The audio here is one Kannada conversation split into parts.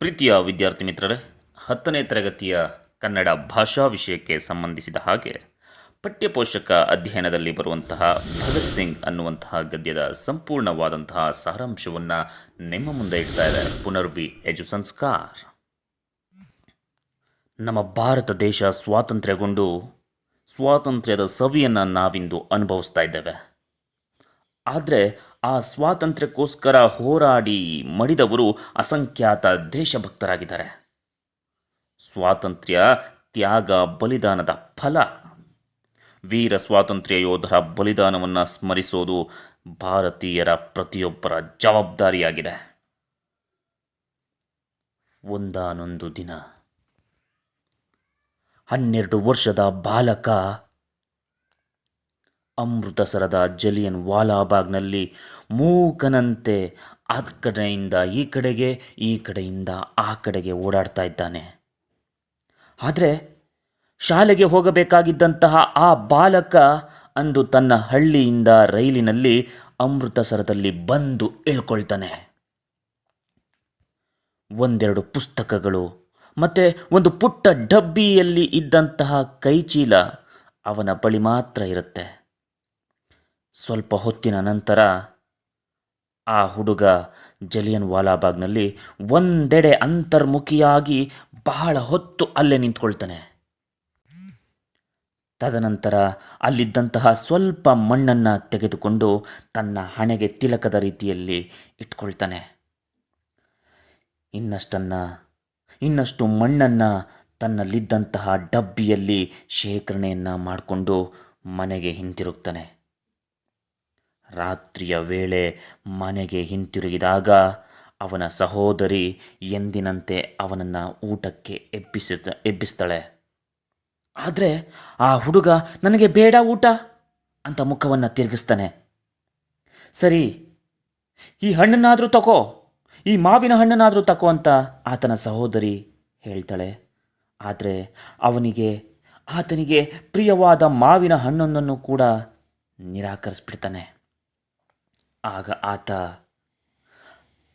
ಪ್ರೀತಿಯ ವಿದ್ಯಾರ್ಥಿ ಮಿತ್ರರೇ, ಹತ್ತನೇ ತರಗತಿಯ ಕನ್ನಡ ಭಾಷಾ ವಿಷಯಕ್ಕೆ ಸಂಬಂಧಿಸಿದ ಹಾಗೆ ಪಠ್ಯಪೋಷಕ ಅಧ್ಯಯನದಲ್ಲಿ ಬರುವಂತಹ ಭಗತ್ ಸಿಂಗ್ ಅನ್ನುವಂತಹ ಗದ್ಯದ ಸಂಪೂರ್ಣವಾದಂತಹ ಸಾರಾಂಶವನ್ನು ನಿಮ್ಮ ಮುಂದೆ ಇಡ್ತಾ ಇದೆ ಪುನರ್ವಿ ಎಜು ಸಂಸ್ಕಾರ್. ನಮ್ಮ ಭಾರತ ದೇಶ ಸ್ವಾತಂತ್ರ್ಯಗೊಂಡು ಸ್ವಾತಂತ್ರ್ಯದ ಸವಿಯನ್ನು ನಾವಿಂದು ಅನುಭವಿಸ್ತಾ ಇದ್ದೇವೆ. ಆದರೆ ಆ ಸ್ವಾತಂತ್ರ್ಯಕ್ಕೋಸ್ಕರ ಹೋರಾಡಿ ಮಡಿದವರು ಅಸಂಖ್ಯಾತ ದೇಶಭಕ್ತರಾಗಿದ್ದಾರೆ. ಸ್ವಾತಂತ್ರ್ಯ ತ್ಯಾಗ ಬಲಿದಾನದ ಫಲ. ವೀರ ಸ್ವಾತಂತ್ರ್ಯ ಯೋಧರ ಬಲಿದಾನವನ್ನು ಸ್ಮರಿಸೋದು ಭಾರತೀಯರ ಪ್ರತಿಯೊಬ್ಬರ ಜವಾಬ್ದಾರಿಯಾಗಿದೆ. ಒಂದಾನೊಂದು ದಿನ. ಹನ್ನೆರಡು ವರ್ಷದ ಬಾಲಕ ಅಮೃತಸರದ ಜಲಿಯನ್ ವಾಲಾಬಾಗ್ನಲ್ಲಿ ಮೂಕನಂತೆ ಆ ಕಡೆಯಿಂದ ಈ ಕಡೆಗೆ, ಈ ಕಡೆಯಿಂದ ಆ ಕಡೆಗೆ ಓಡಾಡ್ತಾ ಇದ್ದಾನೆ. ಆದರೆ ಶಾಲೆಗೆ ಹೋಗಬೇಕಾಗಿದ್ದಂತಹ ಆ ಬಾಲಕ ಅಂದು ತನ್ನ ಹಳ್ಳಿಯಿಂದ ರೈಲಿನಲ್ಲಿ ಅಮೃತಸರದಲ್ಲಿ ಬಂದು ಇಳ್ಕೊಳ್ತಾನೆ. ಒಂದೆರಡು ಪುಸ್ತಕಗಳು ಮತ್ತು ಒಂದು ಪುಟ್ಟ ಡಬ್ಬಿಯಲ್ಲಿ ಇದ್ದಂತಹ ಕೈಚೀಲ ಅವನ ಬಳಿ ಮಾತ್ರ ಇರುತ್ತೆ. ಸ್ವಲ್ಪ ಹೊತ್ತಿನ ನಂತರ ಆ ಹುಡುಗ ಜಲಿಯನ್ ವಾಲಾಬಾಗ್ನಲ್ಲಿ ಒಂದೆಡೆ ಅಂತರ್ಮುಖಿಯಾಗಿ ಬಹಳ ಹೊತ್ತು ಅಲ್ಲೇ ನಿಂತ್ಕೊಳ್ತಾನೆ. ತದನಂತರ ಅಲ್ಲಿದ್ದಂತಹ ಸ್ವಲ್ಪ ಮಣ್ಣನ್ನು ತೆಗೆದುಕೊಂಡು ತನ್ನ ಹಣೆಗೆ ತಿಲಕದ ರೀತಿಯಲ್ಲಿ ಇಟ್ಕೊಳ್ತಾನೆ. ಇನ್ನಷ್ಟನ್ನು, ಇನ್ನಷ್ಟು ಮಣ್ಣನ್ನು ತನ್ನಲ್ಲಿದ್ದಂತಹ ಡಬ್ಬಿಯಲ್ಲಿ ಶೇಖರಣೆಯನ್ನು ಮಾಡಿಕೊಂಡು ಮನೆಗೆ ಹಿಂತಿರುಗ್ತಾನೆ. ರಾತ್ರಿಯ ವೇಳೆ ಮನೆಗೆ ಹಿಂತಿರುಗಿದಾಗ ಅವನ ಸಹೋದರಿ ಎಂದಿನಂತೆ ಅವನನ್ನು ಊಟಕ್ಕೆ ಎಬ್ಬಿಸಿದ, ಎಬ್ಬಿಸ್ತಾಳೆ. ಆದರೆ ಆ ಹುಡುಗ ನನಗೆ ಬೇಡ ಊಟ ಅಂತ ಮುಖವನ್ನು ತಿರುಗಿಸ್ತಾನೆ. ಸರಿ, ಈ ಹಣ್ಣನ್ನಾದರೂ ತಗೋ ಈ ಮಾವಿನ ಹಣ್ಣನ್ನಾದರೂ ತಗೋ ಅಂತ ಆತನ ಸಹೋದರಿ ಹೇಳ್ತಾಳೆ. ಆದರೆ ಅವನಿಗೆ, ಆತನಿಗೆ ಪ್ರಿಯವಾದ ಮಾವಿನ ಹಣ್ಣೊಂದನ್ನು ಕೂಡ ನಿರಾಕರಿಸ್ಬಿಡ್ತಾನೆ. ಆಗ ಆತ,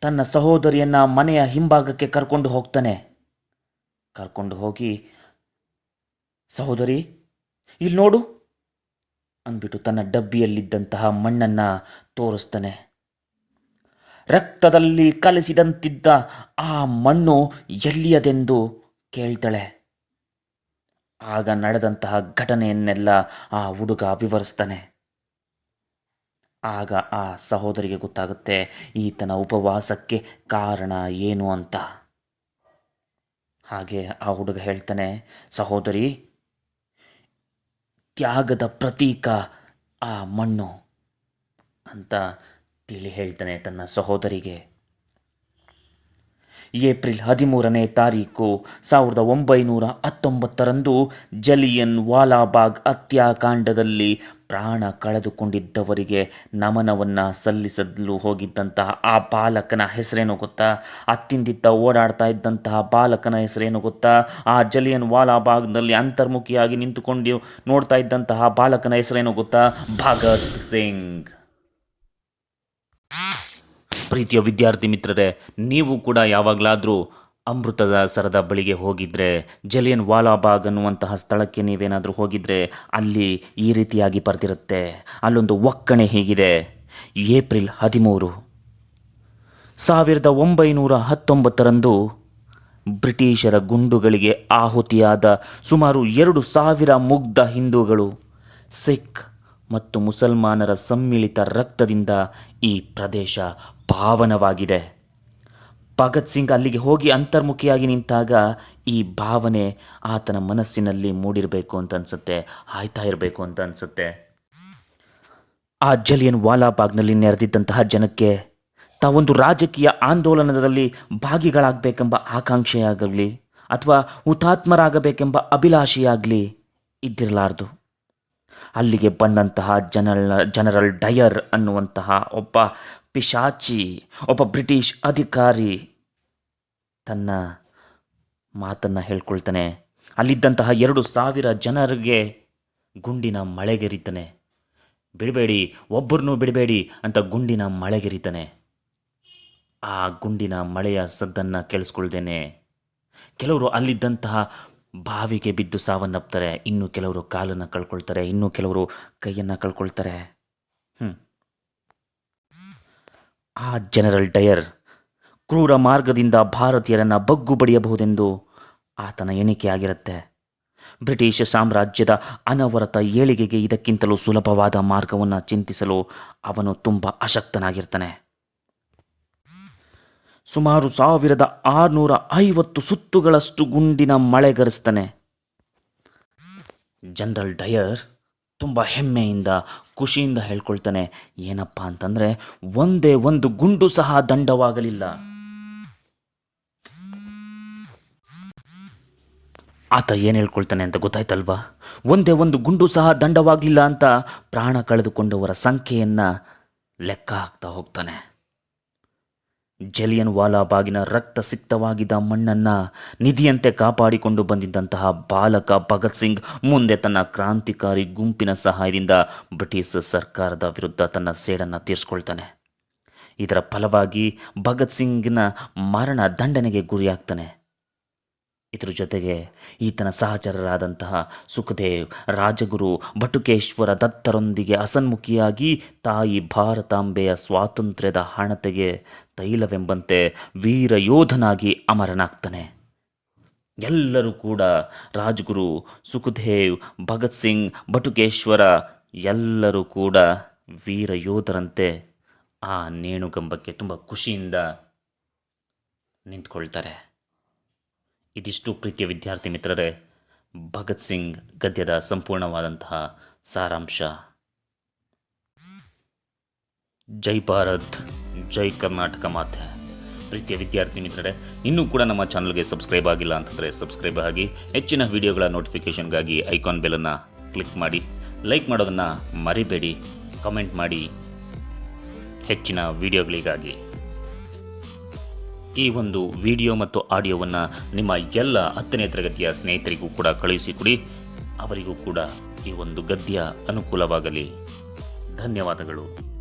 ತನ್ನ ಸಹೋದರಿಯನ್ನು ಮನೆಯ ಹಿಂಭಾಗಕ್ಕೆ ಕರ್ಕೊಂಡು ಹೋಗ್ತಾನೆ. ಕರ್ಕೊಂಡು ಹೋಗಿ, ಸಹೋದರಿ, ಇಲ್ಲಿ ನೋಡು, ಅಂದ್ಬಿಟ್ಟು ತನ್ನ ಡಬ್ಬಿಯಲ್ಲಿದ್ದಂತಹ ಮಣ್ಣನ್ನು ತೋರಿಸ್ತಾನೆ. ರಕ್ತದಲ್ಲಿ ಕಲಸಿದಂತಿದ್ದ ಆ ಮಣ್ಣು ಎಲ್ಲಿಯದೆಂದು ಕೇಳ್ತಾಳೆ. ಆಗ ನಡೆದಂತಹ ಘಟನೆಯನ್ನೆಲ್ಲ ಆ ಹುಡುಗ ವಿವರಿಸ್ತಾನೆ. ಆಗ ಆ ಸಹೋದರಿಗೆ ಗೊತ್ತಾಗುತ್ತೆ, ಈತನ ಉಪವಾಸಕ್ಕೆ ಕಾರಣ ಏನು ಅಂತ. ಹಾಗೆ ಆ ಹುಡುಗ ಹೇಳ್ತಾನೆ, ಸಹೋದರಿ, ತ್ಯಾಗದ ಪ್ರತೀಕ ಆ ಮಣ್ಣು ಅಂತ ತಿಳಿ ಹೇಳ್ತಾನೆ ತನ್ನ ಸಹೋದರಿಗೆ. ಏಪ್ರಿಲ್ ಹದಿಮೂರನೇ ತಾರೀಕು ಸಾವಿರದ ಒಂಬೈನೂರ ಹತ್ತೊಂಬತ್ತರಂದು ಜಲಿಯನ್ ವಾಲಾಬಾಗ್ ಹತ್ಯಾಕಾಂಡದಲ್ಲಿ ಪ್ರಾಣ ಕಳೆದುಕೊಂಡಿದ್ದವರಿಗೆ ನಮನವನ್ನು ಸಲ್ಲಿಸಲು ಹೋಗಿದ್ದಂತಹ ಆ ಬಾಲಕನ ಹೆಸರೇನು ಗೊತ್ತಾ? ಅತ್ತಿಂದಿತ್ತ ಓಡಾಡ್ತಾ ಇದ್ದಂತಹ ಬಾಲಕನ ಹೆಸರೇನು ಗೊತ್ತಾ? ಆ ಜಲಿಯನ್ ವಾಲಾಬಾಗ್ನಲ್ಲಿ ಅಂತರ್ಮುಖಿಯಾಗಿ ನಿಂತುಕೊಂಡು ನೋಡ್ತಾ ಇದ್ದಂತಹ ಬಾಲಕನ ಹೆಸರೇನು ಗೊತ್ತಾ? ಭಗತ್ ಸಿಂಗ್. ಪ್ರೀತಿಯ ವಿದ್ಯಾರ್ಥಿ ಮಿತ್ರರೇ, ನೀವು ಕೂಡ ಯಾವಾಗಲಾದರೂ ಅಮೃತದ ಸರದ ಬಳಿಗೆ ಹೋಗಿದ್ರೆ, ಜಲಿಯನ್ ವಾಲಾಬಾಗ್ ಅನ್ನುವಂತಹ ಸ್ಥಳಕ್ಕೆ ನೀವೇನಾದರೂ ಹೋಗಿದ್ರೆ, ಅಲ್ಲಿ ಈ ರೀತಿಯಾಗಿ ಬರ್ತಿರುತ್ತೆ ಅಲ್ಲೊಂದು ಒಕ್ಕಣೆ ಹೀಗಿದೆ. ಏಪ್ರಿಲ್ ಹದಿಮೂರು. ಸಾವಿರದ ಒಂಬೈನೂರ ಹತ್ತೊಂಬತ್ತರಂದು ಬ್ರಿಟಿಷರ ಗುಂಡುಗಳಿಗೆ ಆಹುತಿಯಾದ ಸುಮಾರು ಎರಡು ಸಾವಿರ ಮುಗ್ಧ ಹಿಂದೂಗಳು, ಸಿಖ್ ಮತ್ತು ಮುಸಲ್ಮಾನರ ಸಮ್ಮಿಳಿತ ರಕ್ತದಿಂದ ಈ ಪ್ರದೇಶ ಪಾವನವಾಗಿದೆ ಭಗತ್ ಸಿಂಗ್ ಅಲ್ಲಿಗೆ ಹೋಗಿ ಅಂತರ್ಮುಖಿಯಾಗಿ ನಿಂತಾಗ ಈ ಭಾವನೆ ಆತನ ಮನಸ್ಸಿನಲ್ಲಿ ಮೂಡಿರಬೇಕು ಅಂತ ಅನಿಸುತ್ತೆ, ಆಯ್ತಾ ಇರಬೇಕು ಅಂತ ಅನಿಸುತ್ತೆ. ಆ ಜಲಿಯನ್ ವಾಲಾಬಾಗ್ನಲ್ಲಿ ನೆರೆದಿದ್ದಂತಹ ಜನಕ್ಕೆ ತಾವೊಂದು ರಾಜಕೀಯ ಆಂದೋಲನದಲ್ಲಿ ಭಾಗಿಗಳಾಗಬೇಕೆಂಬ ಆಕಾಂಕ್ಷೆಯಾಗಲಿ ಅಥವಾ ಹುತಾತ್ಮರಾಗಬೇಕೆಂಬ ಅಭಿಲಾಷೆಯಾಗಲಿ ಇದ್ದಿರಲಾರ್ದು. ಅಲ್ಲಿಗೆ ಬಂದಂತಹ ಜನರಲ್ ಜನರಲ್ ಡಯರ್ ಅನ್ನುವಂತಹ ಒಬ್ಬ ಪಿಶಾಚಿ, ಒಬ್ಬ ಬ್ರಿಟಿಷ್ ಅಧಿಕಾರಿ ತನ್ನ ಮಾತನ್ನು ಹೇಳ್ಕೊಳ್ತಾನೆ. ಅಲ್ಲಿದ್ದಂತಹ ಎರಡು ಸಾವಿರ ಜನರಿಗೆ ಗುಂಡಿನ ಮಳೆಗೆರಿತಾನೆ ಬಿಡಬೇಡಿ, ಒಬ್ಬರನ್ನೂ ಬಿಡಬೇಡಿ ಅಂತ ಗುಂಡಿನ ಮಳೆಗೆರಿತಾನೆ ಆ ಗುಂಡಿನ ಮಳೆಯ ಸದ್ದನ್ನು ಕೇಳಿಸ್ಕೊಳ್ದೇನೆ ಕೆಲವರು ಅಲ್ಲಿದ್ದಂತಹ ಬಾವಿಗೆ ಬಿದ್ದು ಸಾವನ್ನಪ್ತಾರೆ, ಇನ್ನು ಕೆಲವರು ಕಾಲನ್ನು ಕಳ್ಕೊಳ್ತಾರೆ, ಇನ್ನು ಕೆಲವರು ಕೈಯನ್ನು ಕಳ್ಕೊಳ್ತಾರೆ. ಹ್ಞೂ ಆ ಜನರಲ್ ಡಯರ್ ಕ್ರೂರ ಮಾರ್ಗದಿಂದ ಭಾರತೀಯರನ್ನು ಬಗ್ಗು ಬಡಿಯಬಹುದೆಂದು ಆತನ ಎಣಿಕೆಯಾಗಿರುತ್ತೆ ಬ್ರಿಟಿಷ್ ಸಾಮ್ರಾಜ್ಯದ ಅನವರತ ಏಳಿಗೆಗೆ ಇದಕ್ಕಿಂತಲೂ ಸುಲಭವಾದ ಮಾರ್ಗವನ್ನು ಚಿಂತಿಸಲು ಅವನು ತುಂಬ ಅಶಕ್ತನಾಗಿರ್ತಾನೆ ಸುಮಾರು ಸಾವಿರದ ಆರುನೂರ ಐವತ್ತು ಸುತ್ತುಗಳಷ್ಟು ಗುಂಡಿನ ಮಳೆಗರಿಸ್ತಾನೆ ಜನರಲ್ ಡಯರ್ ತುಂಬ ಹೆಮ್ಮೆಯಿಂದ, ಖುಷಿಯಿಂದ ಹೇಳ್ಕೊಳ್ತಾನೆ, ಏನಪ್ಪ ಅಂತಂದರೆ, ಒಂದೇ ಒಂದು ಗುಂಡು ಸಹ ದಂಡವಾಗಲಿಲ್ಲ. ಆತ ಏನು ಹೇಳ್ಕೊಳ್ತಾನೆ ಅಂತ ಗೊತ್ತಾಯ್ತಲ್ವಾ? ಒಂದೇ ಒಂದು ಗುಂಡು ಸಹ ದಂಡವಾಗಲಿಲ್ಲ ಅಂತ ಪ್ರಾಣ ಕಳೆದುಕೊಂಡವರ ಸಂಖ್ಯೆಯನ್ನು ಲೆಕ್ಕ ಹಾಕ್ತಾ ಹೋಗ್ತಾನೆ. ಜಲಿಯನ್ ವಾಲಾಬಾಗಿನ ರಕ್ತ ಸಿಕ್ತವಾಗಿದ್ದ ಮಣ್ಣನ್ನು ನಿಧಿಯಂತೆ ಕಾಪಾಡಿಕೊಂಡು ಬಂದಿದ್ದಂತಹ ಬಾಲಕ ಭಗತ್ ಸಿಂಗ್ ಮುಂದೆ ತನ್ನ ಕ್ರಾಂತಿಕಾರಿ ಗುಂಪಿನ ಸಹಾಯದಿಂದ ಬ್ರಿಟಿಷ್ ಸರ್ಕಾರದ ವಿರುದ್ಧ ತನ್ನ ಸೇಡನ್ನು ತೀರಿಸ್ಕೊಳ್ತಾನೆ. ಇದರ ಫಲವಾಗಿ ಭಗತ್ ಸಿಂಗ್ನ ಮರಣ ದಂಡನೆಗೆ ಗುರಿಯಾಗ್ತಾನೆ. ಇದರ ಜೊತೆಗೆ ಈತನ ಸಹಚರರಾದಂತಹ ಸುಖದೇವ್, ರಾಜಗುರು ಬಟುಕೇಶ್ವರ ದತ್ತರೊಂದಿಗೆ ಅಸನ್ಮುಖಿಯಾಗಿ ತಾಯಿ ಭಾರತಾಂಬೆಯ ಸ್ವಾತಂತ್ರ್ಯದ ಹಣತೆಗೆ ತೈಲವೆಂಬಂತೆ ವೀರ ಯೋಧನಾಗಿ ಅಮರನಾಗ್ತಾನೆ. ಎಲ್ಲರೂ ಕೂಡ ರಾಜಗುರು, ಸುಖದೇವ್, ಭಗತ್ ಸಿಂಗ್ ಬಟುಕೇಶ್ವರ ಎಲ್ಲರೂ ಕೂಡ ವೀರ ಯೋಧರಂತೆ ಆ ನೇಣುಗಂಬಕ್ಕೆ ತುಂಬ ಖುಷಿಯಿಂದ ನಿಂತ್ಕೊಳ್ತಾರೆ. ಇದಿಷ್ಟು ಪ್ರೀತಿಯ ವಿದ್ಯಾರ್ಥಿ ಮಿತ್ರರೇ, ಭಗತ್ ಸಿಂಗ್ ಗದ್ಯದ ಸಂಪೂರ್ಣವಾದಂತಹ ಸಾರಾಂಶ. ಜೈ ಭಾರತ್, ಜೈ ಕರ್ನಾಟಕ ಮಾತೆ. ಪ್ರೀತಿಯ ವಿದ್ಯಾರ್ಥಿ ಮಿತ್ರರೇ, ಇನ್ನೂ ಕೂಡ ನಮ್ಮ ಚಾನಲ್ಗೆ ಸಬ್ಸ್ಕ್ರೈಬ್ ಆಗಿಲ್ಲ ಅಂತಂದರೆ ಸಬ್ಸ್ಕ್ರೈಬ್ ಆಗಿ, ಹೆಚ್ಚಿನ ವಿಡಿಯೋಗಳ ನೋಟಿಫಿಕೇಷನ್ಗಾಗಿ ಐಕಾನ್ ಬೆಲನ್ನು ಕ್ಲಿಕ್ ಮಾಡಿ, ಲೈಕ್ ಮಾಡೋದನ್ನು ಮರಿಬೇಡಿ, ಕಮೆಂಟ್ ಮಾಡಿ, ಹೆಚ್ಚಿನ ವಿಡಿಯೋಗಳಿಗಾಗಿ. ಈ ಒಂದು ವಿಡಿಯೋ ಮತ್ತು ಆಡಿಯೋವನ್ನು ನಿಮ್ಮ ಎಲ್ಲ ಹತ್ತನೇ ತರಗತಿಯ ಸ್ನೇಹಿತರಿಗೂ ಕೂಡ ಕಳುಹಿಸಿಕೊಡಿ. ಅವರಿಗೂ ಕೂಡ ಈ ಒಂದು ಗದ್ಯ ಅನುಕೂಲವಾಗಲಿ. ಧನ್ಯವಾದಗಳು.